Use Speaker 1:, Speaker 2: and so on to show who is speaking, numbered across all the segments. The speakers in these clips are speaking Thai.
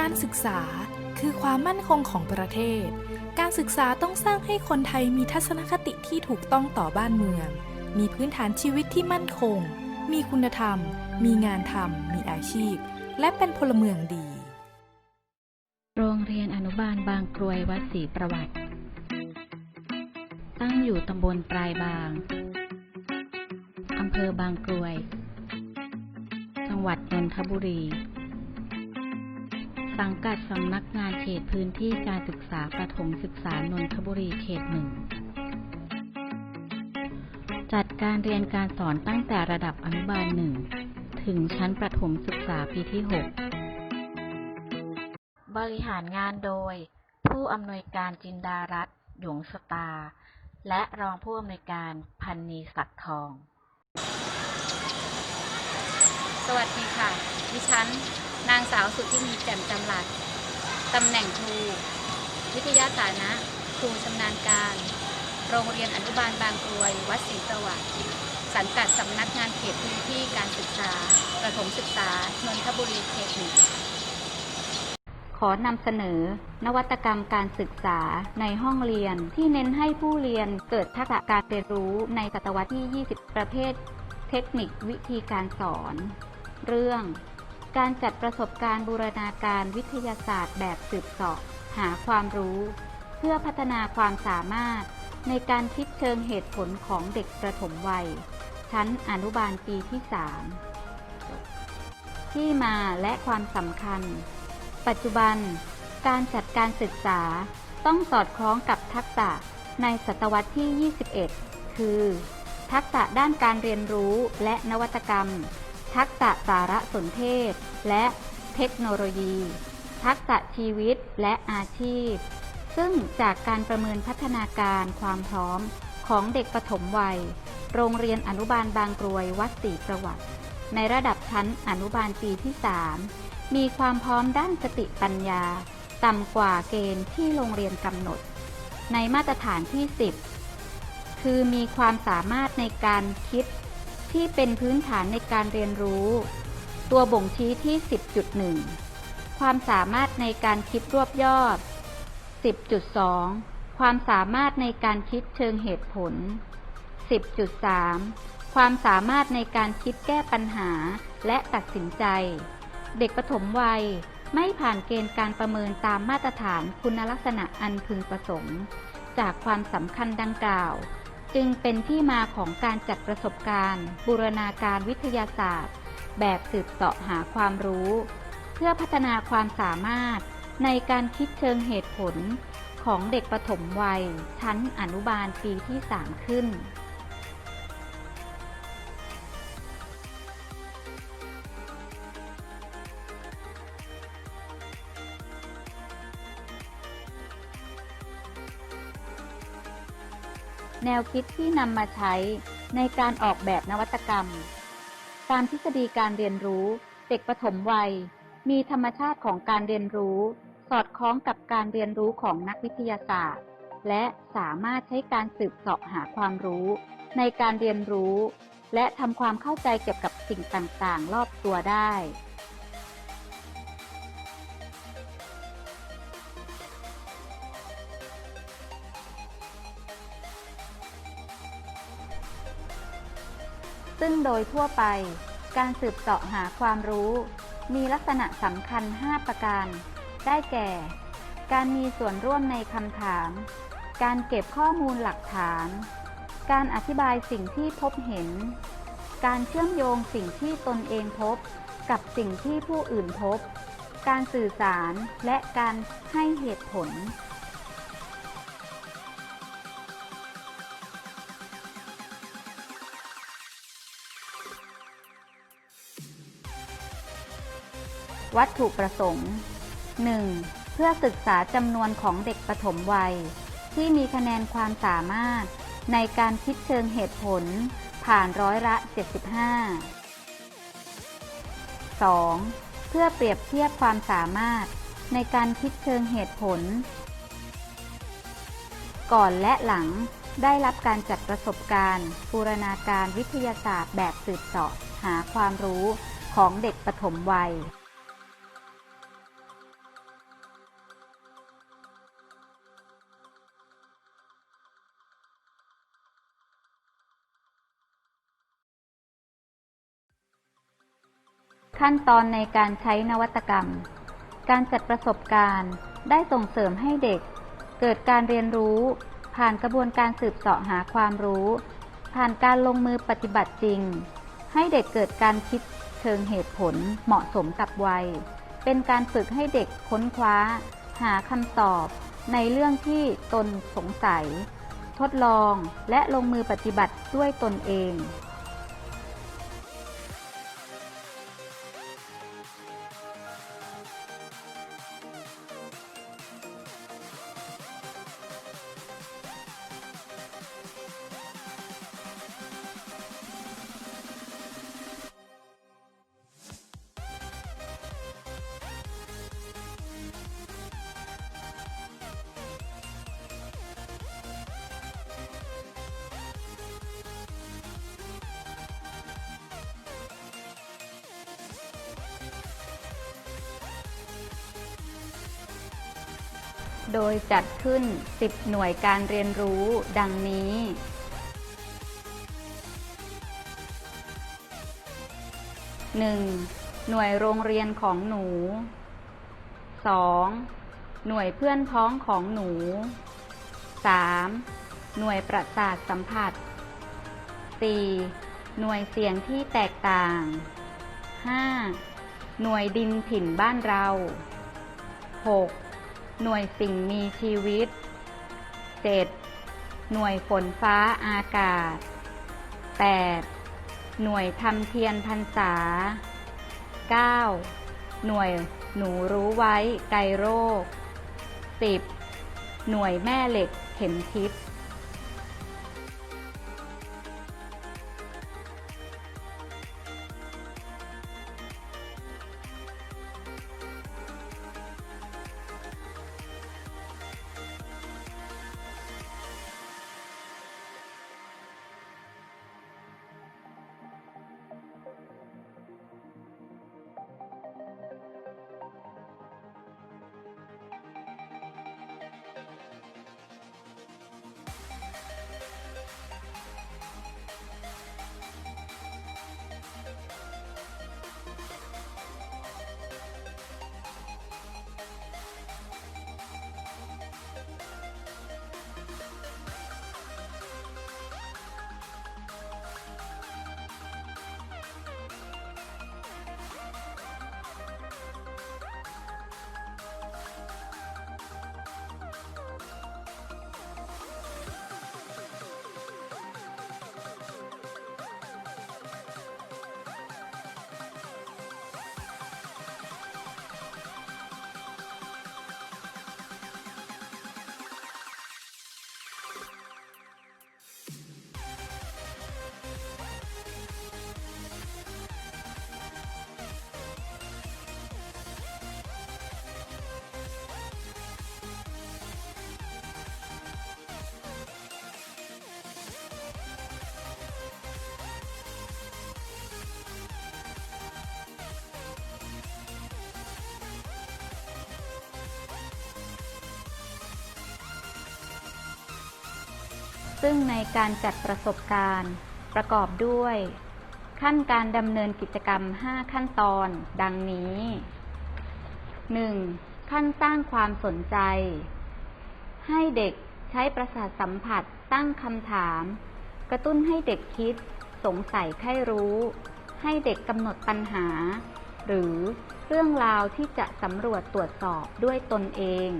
Speaker 1: การศึกษาคือความมั่นคงของประเทศ การศึกษาต้องสร้างให้คนไทยมีทัศนคติที่ถูกต้องต่อบ้านเมือง มีพื้นฐานชีวิตที่มั่นคง มีคุณธรรม มีงานทำ มีอาชีพ และเป็นพลเมืองดี
Speaker 2: โรงเรียนอนุบาลบางกรวยวัดศรีประวัติ ตั้งอยู่ตำบลปลายบาง อำเภอบางกรวย จังหวัดนนทบุรี สังกัดสำนักงานเขตพื้นที่การศึกษาประถมศึกษานนทบุรีเขตหนึ่ง จัดการเรียนการสอนตั้งแต่ระดับอนุบาลหนึ่งถึงชั้นประถมศึกษาปีที่ 6 บริหารงานโดย ผู้อำนวยการจินดารัตหยงสตา และรองผู้อำนวยการพันนีศักดิ์ทอง
Speaker 3: สวัสดีค่ะ ดิฉัน นางสาวสุดทธินีแจ่มจำหลัดตำแหน่งครูวิทยาฐานะครูชำนาญการ โรงเรียนอนุบาลบางกรวย วัดศรีประวัติสังกัดสำนักงานเขตพื้นที่การศึกษา ประถมศึกษานนทบุรีเขตหนึ่ง
Speaker 2: ขอนำเสนอ นวัตกรรมการศึกษาในห้องเรียนที่เน้นให้ผู้เรียนเกิดทักษะการเรียนรู้ในศตวรรษที่ 20 ประเภท เทคนิควิธีการสอน เรื่อง การจัดประสบการณ์บูรณาการวิทยาศาสตร์แบบสืบสาะหาความรู้ เพื่อพัฒนาความสามารถ ในการคิดเชิงเหตุผลของเด็กประถมวัย ชั้นอนุบาลปีที่ 3 ที่มาและความสำคัญ ปัจจุบัน การจัดการศึกษาต้องสอดคล้องกับทักษะในศตวรรษที่ 21 คือ ทักษะด้านการเรียนรู้และนวัตกรรม ทักษะสารสนเทศ และเทคโนโลยี ทักษะชีวิตและอาชีพ ซึ่งจากการประเมินพัฒนาการความพร้อมของเด็กปฐมวัย โรงเรียนอนุบาลบางกรวยวัดศรีประวัติ ในระดับชั้นอนุบาลปีที่ 3 มีความพร้อมด้านสติปัญญา ต่ำกว่าเกณฑ์ที่โรงเรียนกำหนด ในมาตรฐานที่ 10 คือมีความสามารถในการคิด ที่เป็นพื้นฐานในการเรียนรู้ ตัวบ่งชี้ที่ 10.1 ความสามารถในการคิดรวบยอด 10.2 ความสามารถในการคิดเชิงเหตุผล 10.3 ความสามารถในการคิดแก้ปัญหาและตัดสินใจ เด็กปฐมวัยไม่ผ่านเกณฑ์การประเมินตามมาตรฐานคุณลักษณะอันพึงประสงค์ จากความสำคัญดังกล่าว จึงเป็นที่มาของการจัดประสบการณ์ บูรณาการวิทยาศาสตร์ แบบสืบเสาะหาความรู้ เพื่อพัฒนาความสามารถในการคิดเชิงเหตุผลของเด็กปฐมวัย ชั้นอนุบาลปีที่ 3 ขึ้น แนวคิดที่นำมาใช้ในการออกแบบนวัตกรรม ตามทฤษฎีการเรียนรู้ เด็กปฐมวัย มีธรรมชาติของการเรียนรู้ สอดคล้องกับการเรียนรู้ของนักวิทยาศาสตร์ และสามารถใช้การสืบเสาะหาความรู้ ในการเรียนรู้ และทำความเข้าใจเกี่ยวกับสิ่งต่างๆ รอบตัวได้ ซึ่งโดยทั่วไป การสืบเสาะหาความรู้ มีลักษณะสำคัญ 5 ประการ ได้แก่ การมีส่วนร่วมในคำถาม การเก็บข้อมูลหลักฐาน การอธิบายสิ่งที่พบเห็น การเชื่อมโยงสิ่งที่ตนเองพบ กับสิ่งที่ผู้อื่นพบ การสื่อสารและการให้เหตุผล วัตถุประสงค์ 1. เพื่อศึกษาจำนวนของเด็กปฐมวัย ที่มีคะแนนความสามารถ ในการคิดเชิงเหตุผล ผ่านร้อยละ 75 2. เพื่อเปรียบเทียบความสามารถ ในการคิดเชิงเหตุผล ก่อนและหลังได้รับการจัดประสบการณ์บูรณาการวิทยาศาสตร์แบบสืบเสาะหาความรู้ของเด็กปฐมวัย ขั้นตอนในการใช้นวัตกรรม การจัดประสบการณ์ได้ส่งเสริมให้เด็ก เกิดการเรียนรู้ ผ่านกระบวนการสืบเสาะหาความรู้ ผ่านการลงมือปฏิบัติจริง ให้เด็กเกิดการคิดเชิงเหตุผลเหมาะสมกับวัย เป็นการฝึกให้เด็กค้นคว้า หาคำตอบ ในเรื่องที่ตนสงสัย ทดลองและลงมือปฏิบัติด้วยตนเอง โดยจัดขึ้น 10 หน่วยการเรียนรู้ดังนี้ 1. หน่วยโรงเรียนของหนู 2. หน่วยเพื่อนพ้องของหนู 3. หน่วยประสาทสัมผัส 4. หน่วยเสียงที่แตกต่าง 5. หน่วยดินถิ่นบ้านเรา 6. หน่วยสิ่งมีชีวิต 7. หน่วยฝนฟ้าอากาศ 8. หน่วยทำเทียนพรรษา 9. หน่วยหนูรู้ไว้ไกลโรค 10. หน่วยแม่เหล็กเข็มทิศ ซึ่งในการจัดประสบการณ์ ประกอบด้วย ขั้นการดำเนินกิจกรรม 5 ขั้นตอน ดังนี้ 1. ขั้นสร้างความสนใจ ให้เด็กใช้ประสาทสัมผัสตั้งคำถาม กระตุ้นให้เด็กคิด สงสัยใคร่รู้ ให้เด็กกำหนดปัญหา หรือเรื่องราวที่จะสำรวจตรวจสอบด้วยตนเอง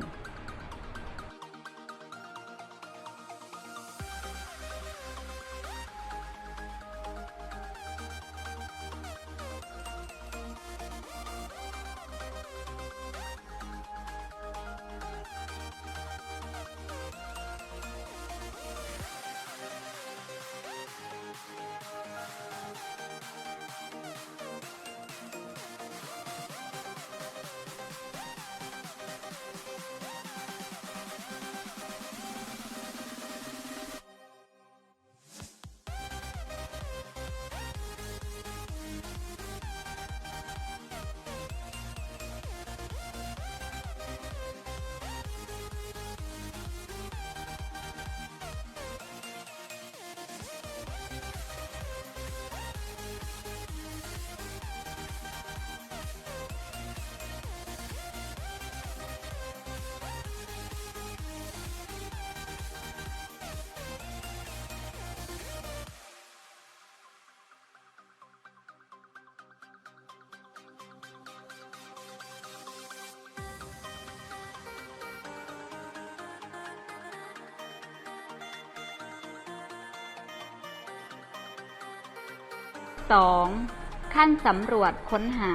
Speaker 3: 2.
Speaker 2: ขั้นสำรวจค้นหา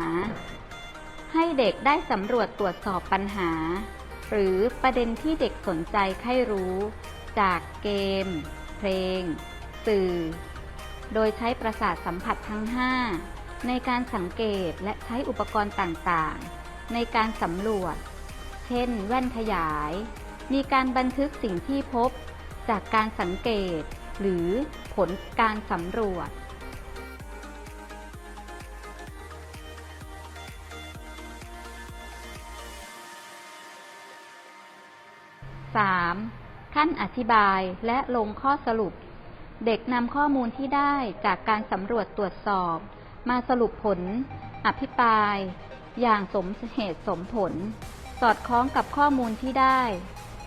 Speaker 2: ให้เด็กได้สำรวจตรวจสอบปัญหา หรือประเด็นที่เด็กสนใจใคร่รู้ จากเกม เพลง สื่อ โดยใช้ประสาทสัมผัสทั้ง 5 ในการสังเกตและใช้อุปกรณ์ต่างๆ ในการสำรวจ เช่น แว่นขยาย มีการบันทึกสิ่งที่พบ จากการสังเกต หรือผลการสำรวจ 3. ขั้นอธิบายและลงข้อสรุป เด็กนำข้อมูลที่ได้จากการสำรวจตรวจสอบ มาสรุปผล อภิปราย อย่างสมเหตุสมผล สอดคล้องกับข้อมูลที่ได้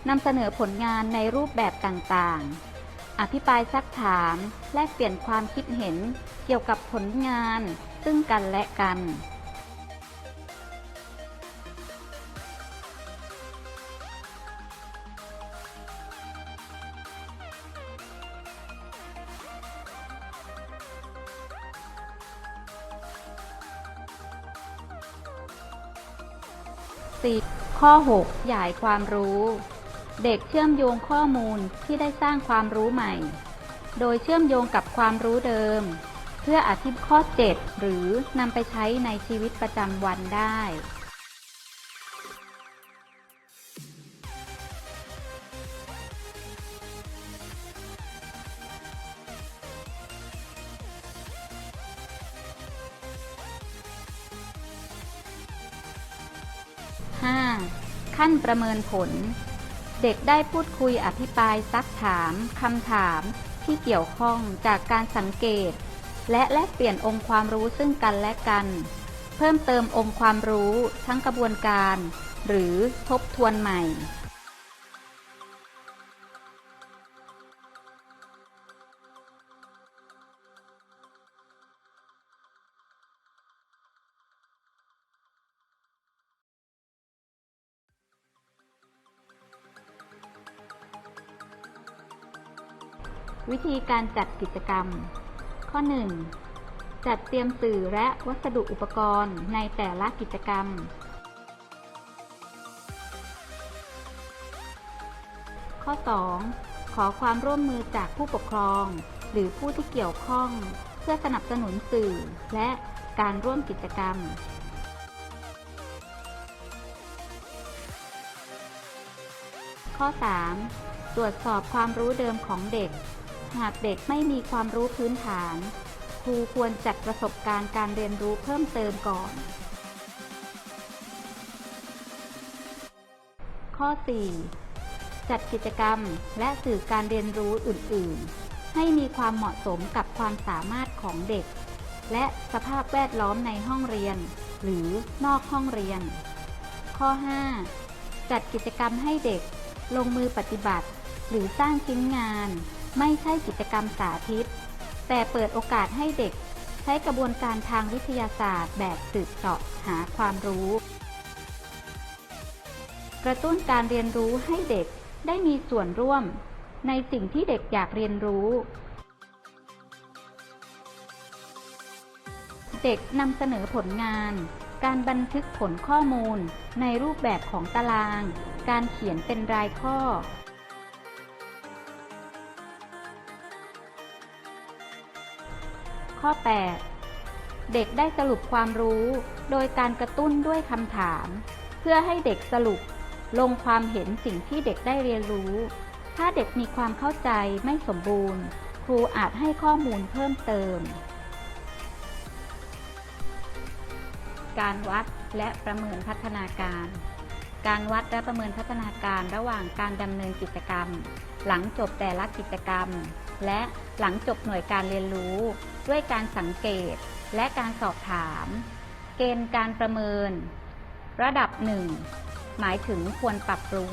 Speaker 2: นำเสนอผลงานในรูปแบบต่างๆ อภิปรายซักถาม แลกเปลี่ยนความคิดเห็นเกี่ยวกับผลงานซึ่งกันและกัน ข้อ 6 ขยายความรู้ เด็กเชื่อมโยงข้อมูลที่ได้สร้างความรู้ใหม่ โดยเชื่อมโยงกับความรู้เดิม เพื่ออธิบข้อ 7 หรือนำไปใช้ในชีวิตประจำวันได้ นประเมินผล เด็กได้พูดคุยอภิปรายซักถามคำถามที่เกี่ยวข้องจากการสังเกต และแลกเปลี่ยนองค์ความรู้ซึ่งกันและกัน เพิ่มเติมองค์ความรู้ทั้งกระบวนการ หรือทบทวนใหม่ ธีการจัดกิจกรรม ข้อ 1. จัดเตรียมสื่อและวัสดุอุปกรณ์ในแต่ละกิจกรรม ข้อ 2. ขอความร่วมมือจากผู้ปกครอง หรือผู้ที่เกี่ยวข้อง เพื่อสนับสนุนสื่อและการร่วมกิจกรรม ข้อ 3. ตรวจสอบความรู้เดิมของเด็ก หากเด็กไม่มีความรู้พื้นฐาน ครูควรจัดประสบการณ์การเรียนรู้เพิ่มเติมก่อน ข้อ 4. จัดกิจกรรมและสื่อการเรียนรู้อื่น ๆ ให้มีความเหมาะสมกับความสามารถของเด็ก และสภาพแวดล้อมในห้องเรียน หรือนอกห้องเรียน ข้อ 5. จัดกิจกรรมให้เด็กลงมือปฏิบัติ หรือสร้างชิ้นงาน ไม่ใช่กิจกรรมสาธิต แต่เปิดโอกาสให้เด็ก ใช้กระบวนการทางวิทยาศาสตร์ แบบสืบเสาะหาความรู้ กระตุ้นการเรียนรู้ให้เด็กได้มีส่วนร่วม ในสิ่งที่เด็กอยากเรียนรู้ เด็กนำเสนอผลงาน การบันทึกผลข้อมูล ในรูปแบบของตาราง การเขียนเป็นรายข้อ ข้อ 8 เด็กได้สรุปความรู้ โดยการกระตุ้นด้วยคำถาม เพื่อให้เด็กสรุปลงความเห็นสิ่งที่เด็กได้เรียนรู้ ถ้าเด็กมีความเข้าใจไม่สมบูรณ์ ครูอาจให้ข้อมูลเพิ่มเติม การวัดและประเมินพัฒนาการ การวัดและประเมินพัฒนาการระหว่างการดำเนินกิจกรรม หลังจบแต่ละกิจกรรม และหลังจบหน่วยการเรียนรู้ ด้วยการสังเกตและการสอบถาม เกณฑ์การประเมิน ระดับ 1 หมายถึงควรปรับปรุง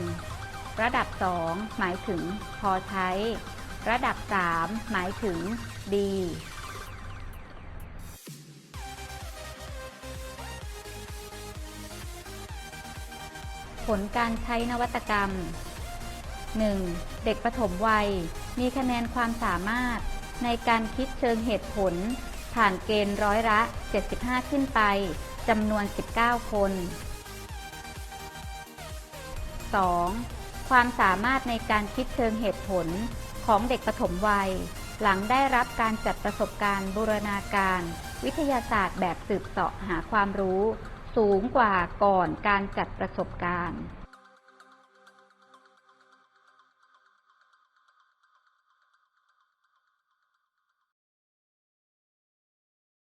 Speaker 2: ระดับ 2 หมายถึงพอใช้ ระดับ 3 หมายถึงดีผลการใช้นวัตกรรม 1. เด็กประถมวัย มีคะแนนความสามารถ ในการคิดเชิงเหตุผล ผ่านเกณฑ์ร้อยละ 75 ขึ้นไปจำนวน 19 คน 2. ความสามารถในการคิดเชิงเหตุผลของเด็กปฐมวัย หลังได้รับการจัดประสบการณ์บูรณาการ วิทยาศาสตร์แบบสืบเสาะหาความรู้ สูงกว่าก่อนการจัดประสบการณ์